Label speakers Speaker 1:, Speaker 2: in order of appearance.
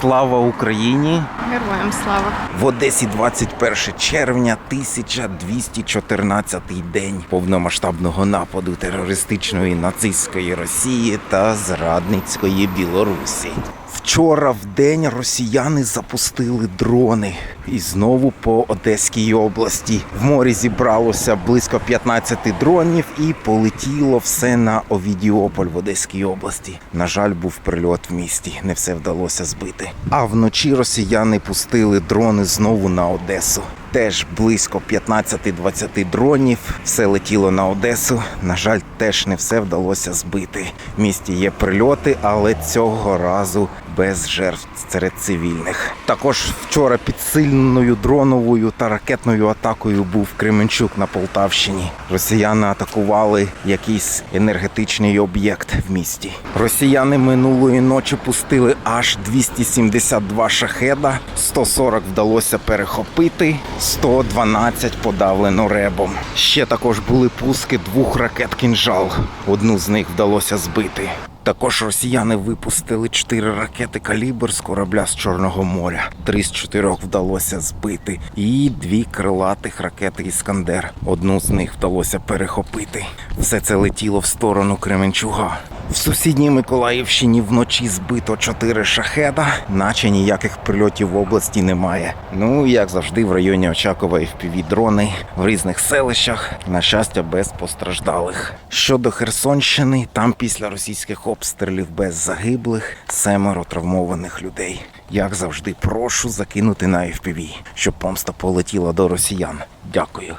Speaker 1: Слава Україні!
Speaker 2: Героям слава.
Speaker 1: В Одесі 21 червня 1214 день повномасштабного нападу терористичної нацистської Росії та зрадницької Білорусі. Вчора в день росіяни запустили дрони і знову по Одеській області. В морі зібралося близько 15 дронів і полетіло все на Овідіополь в Одеській області. На жаль, був прильот в місті. Не все вдалося збити. А вночі росіяни пустили дрони знову на Одесу. Теж близько 15-20 дронів. Все летіло на Одесу. На жаль, теж не все вдалося збити. В місті є прильоти, але цього разу без жертв серед цивільних. Також вчора під сильною дроновою та ракетною атакою був Кременчук на Полтавщині. Росіяни атакували якийсь енергетичний об'єкт в місті. Росіяни минулої ночі пустили аж 272 шахеда, 140 вдалося перехопити, 112 подавлено ребом. Ще також були пуски двох ракет кінжал. Одну з них вдалося збити. Також росіяни випустили чотири ракети калібр з корабля з Чорного моря. Три з чотирьох вдалося збити, і дві крилатих ракети Іскандер. Одну з них вдалося перехопити. Все це летіло в сторону Кременчуга. В сусідній Миколаївщині вночі збито чотири шахеда, наче ніяких прильотів в області немає. Ну як завжди, в районі Очакова і дрони в різних селищах. На щастя, без постраждалих. Щодо Херсонщини, там після російських обстрілів без загиблих семеро травмованих людей. Як завжди, прошу закинути на FPV, щоб помста полетіла до росіян. Дякую.